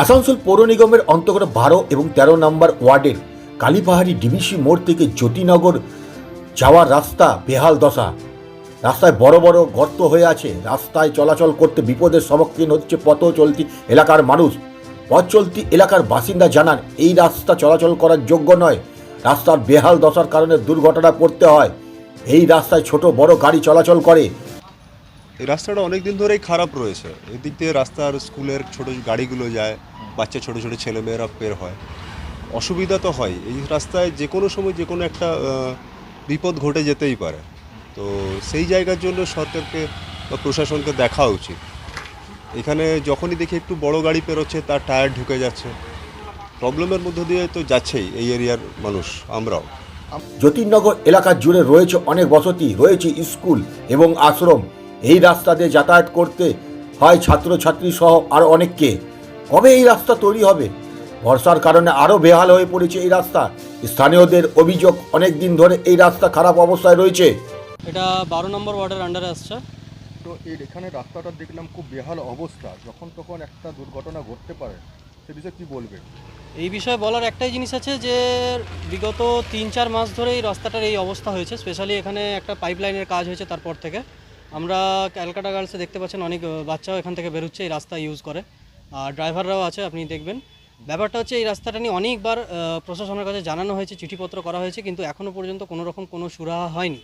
আসানসোল পৌর নিগমের অন্তর্গত বারো এবং তেরো নম্বর ওয়ার্ডের কালীপাহাড়ি ডিভিসি মোড় থেকে জ্যোতিনগর যাওয়ার রাস্তা বেহাল দশা। রাস্তায় বড় বড় গর্ত হয়ে আছে। রাস্তায় চলাচল করতে বিপদের সম্মুখীন হচ্ছে পথ চলতি এলাকার মানুষ। পথ চলতি এলাকার বাসিন্দা জানান, এই রাস্তা চলাচল করার যোগ্য নয়। রাস্তার বেহাল দশার কারণে দুর্ঘটনা পড়তে হয়। এই রাস্তায় ছোট বড় গাড়ি চলাচল করে। এই রাস্তাটা অনেক দিন ধরেই খারাপ রয়েছে। এদিক দিয়ে রাস্তার স্কুলের ছোট গাড়িগুলো যায়, বাচ্চা, ছোট ছোট ছেলেমেয়েরা বের হয়। অসুবিধা তো হয়। এই রাস্তায় যে কোনো সময় যে কোনো একটা বিপদ ঘটে যেতেই পারে। তো সেই জায়গার জন্য সরকারকে বা প্রশাসনকে দেখা উচিত। এখানে যখনই দেখি একটু বড় গাড়ি পেরোচ্ছে, তার টায়ার ঢুকে যাচ্ছে। প্রবলেমের মধ্য দিয়ে তো যাচ্ছেই এই এরিয়ার মানুষ, আমরাও। জ্যোতির্নগর এলাকা জুড়ে রয়েছে অনেক বসতি, রয়েছে স্কুল এবং আশ্রম। এই রাস্তা দিয়ে যাতায়াত করতে হয় ছাত্রছাত্রী সহ আরও অনেককে। কবে এই রাস্তা তৈরি হবে? বর্ষার কারণে আরও বেহাল হয়ে পড়েছে এই রাস্তা। স্থানীয়দের অভিযোগ অনেক দিন ধরে এই রাস্তা খারাপ অবস্থায় রয়েছে। এটা বারো নম্বর ওয়ার্ডের আন্ডারে আসছে। তো এর এখানে রাস্তাটা দেখলাম খুব বেহাল অবস্থা। যখন তখন একটা দুর্ঘটনা ঘটতে পারে সে বিষয়ে কি বলবে? এই বিষয়ে বলার একটাই জিনিস আছে যে বিগত তিন চার মাস ধরে এই রাস্তাটার এই অবস্থা হয়েছে। স্পেশালি এখানে একটা পাইপ লাইনের কাজ হয়েছে তারপর থেকে। আমরা ক্যালকাটা গার্লসে দেখতে পাচ্ছেন অনেক বাচ্চাও এখান থেকে বেরোচ্ছে, এই রাস্তা ইউজ করে। আর ড্রাইভাররাও আছে, আপনি দেখবেন। ব্যাপারটা হচ্ছে, এই রাস্তাটা নিয়ে অনেকবার প্রশাসনের কাছে জানানো হয়েছে, চিঠিপত্র করা হয়েছে, কিন্তু এখনও পর্যন্ত কোনো রকম কোনো সুরাহা হয়নি।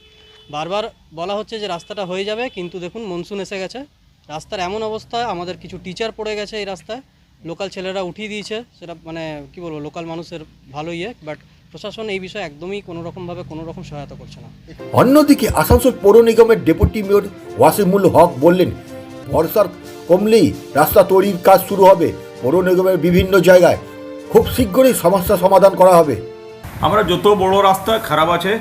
বারবার বলা হচ্ছে যে রাস্তাটা হয়ে যাবে, কিন্তু দেখুন মনসুন এসে গেছে। রাস্তার এমন অবস্থা, আমাদের কিছু টিচার পড়ে গেছে এই রাস্তায়। লোকাল ছেলেরা উঠিয়ে দিয়েছে, সেটা মানে কি বলব লোকাল মানুষের ভালো ইয়ে বাট প্রশাসন এই বিষয়ে একদমই কোনো রকমভাবে কোনো রকম সহায়তা করছে না। অন্যদিকে আসানসোল পৌর নিগমের ডেপুটি মেয়র ওয়াসিমুল হক বললেন বর্ষার কমলেই রাস্তা তৈরির কাজ শুরু হবে। পৌর নিগমের বিভিন্ন জায়গায় খুব শীঘ্রই সমস্যা সমাধান করা হবে। আমরা যত বড় রাস্তা খারাপ আছে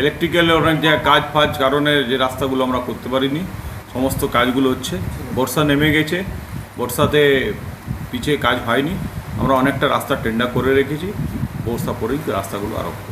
ইলেকট্রিক্যাল অনেক জায়গায় কাজ ফাজ কারণে যে রাস্তাগুলো আমরা করতে পারিনি সমস্ত কাজগুলো হচ্ছে। বর্ষা নেমে গেছে বর্ষাতে পিছিয়ে কাজ হয়নি। আমরা অনেকটা রাস্তা টেন্ডার করে রেখেছি। বর্ষা পরেই রাস্তাগুলো করব।